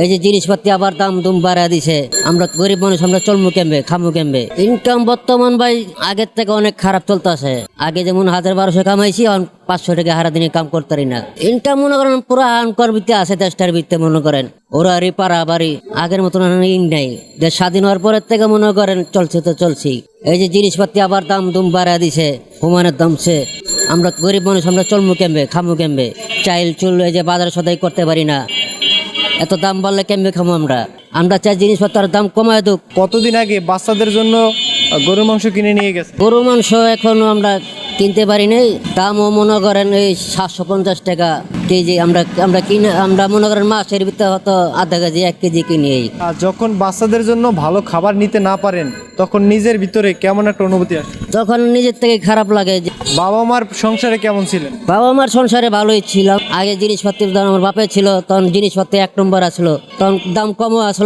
এই যে জিনিসপাতি আবার দাম দুম বাড়া দিছে। আমরা গরিব মানুষ, আমরা চলমু কেমবে, খামু কেমবে? ইনকাম বর্তমান ভাই আগের থেকে অনেক খারাপ চলতেছে। আগে যেমন হাজার বারোশো কামাইছি, এখন পাঁচশো টাকা হারা দিনে কাম পারি না। ইনকাম মনে করেন পুরো আনকর ভিত্তি আছে, দেশটার ভিত্তি মনে করেন। ওরা রি পাড়া বাড়ি, আগের মতন ইন নাই দেশ স্বাধীন হওয়ার পরের থেকে মনে করেন চলছে তো চলছি। এই যে জিনিসপাতি আবার দাম দুম বাড়া দিছে হুমানের দামছে। আমরা গরিব মানুষ, আমরা চলমু কেমবে, খামু কেমবে? চাইল চুল এই যে বাজার সদাই করতে পারি না। এত দাম বাড়লে কেমনি খাব আমরা? আমরা চাই জিনিসপত্রের দাম কমায় দুক। কতদিন আগে বাচ্চাদের জন্য গরুর মাংস কিনে নিয়ে গেছে। গরু মাংস এখনও আমরা কিনতে পারি নাই। দামও মনে করেন এই সাতশো পঞ্চাশ টাকা কেজি। আমরা আমরা কিনে আমরা মনে করেন মাসের ভিতরে হয়তো আধা কেজি এক কেজি কিনি যখন বাচ্চাদের জন্য ভালো খাবার নিতে না পারেন তখন নিজের ভিতরে কেমন একটা অনুভূতি আসে? তখন নিজের থেকে খারাপ লাগে বাবা মার সংসারে কেমন ছিলেন? বাবা মার সংসারে ভালোই ছিলাম। আগে জিনিসপত্রের দাম আমার বাপে ছিল তখন জিনিসপত্র এক নম্বর আসলো তখন দাম কমও আসলো।